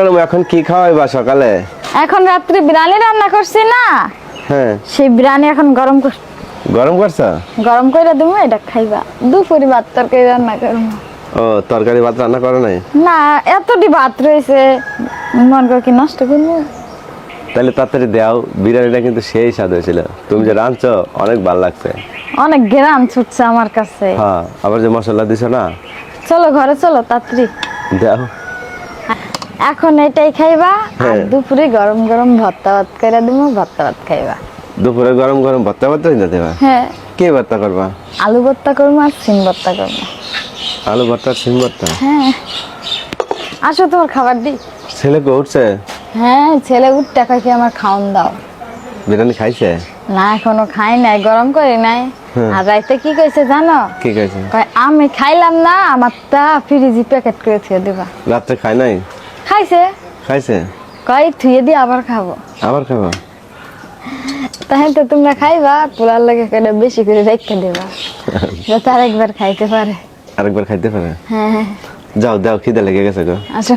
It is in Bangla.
এখন কি খাওয়াইবা সকালে? এখন রাত্রে বিরিয়ানি রান্না করছি না। হ্যাঁ। সেই বিরিয়ানি এখন গরম কর গরম করছ? গরম করে দেবো এটা খাইবা। দুপুরি ভাত তরকারি রান্না করব ও তরকারি ভাত রান্না করো নাই? না এতটি ভাত রয়েছে মন করে কি নষ্ট করব তাহলে তাড়াতাড়ি দাও বিরিয়ানিটা কিন্তু সেই স্বাদ হয়েছিল। তুমি যে রাঁধছো অনেক ভালো লাগছে। অনেক গ্রাম ছুটছে আমার কাছে। হ্যাঁ আবার যে মশলা দিছো না? চলো ঘরে চলো তাড়াতাড়ি। দাও। এখন এটাই খাইবা আর হ্যাঁ। দুপুরে গরম গরম ভর্তা ভাত করে দেবো ভর্তা ভাত খাইবা। দুপুরে গরম গরম ভর্তা ভর্তা দিতে দেবা? হ্যাঁ। কি ভর্তা করবা? আলু ভর্তা করব আর সিম ভর্তা করব আলু ভর্তা সিম ভর্তা? হ্যাঁ। আসো তোমার খাবার দি। ছেলে কো উঠছে? হ্যাঁ ছেলে উঠতে কাকে আমার খাওন দাও। বিরিয়ানি খাইছে? না এখনও খাই নাই গরম করে নাই। হ্যাঁ। আর রাইতে কি কইছে জানো? কি কইছে? কয় আমি খাইলাম না আমার তা ফ্রিজি প্যাকেট করে থুয়ে দিবা। রাত্রে খাই নাই? খাইছে? খাইছে। কয় থুয়ে দিয়ে আবার খাব। আবার খাবা তাই তো তোমরা খাইবা পোলার লাগে করে বেশি করে রেখে দেবা। যাতে আরেকবার খাইতে পারে। আরেকবার খাইতে পারে? হ্যাঁ হ্যাঁ। যাও দাও খিদে লেগে গেছে গো। আচ্ছা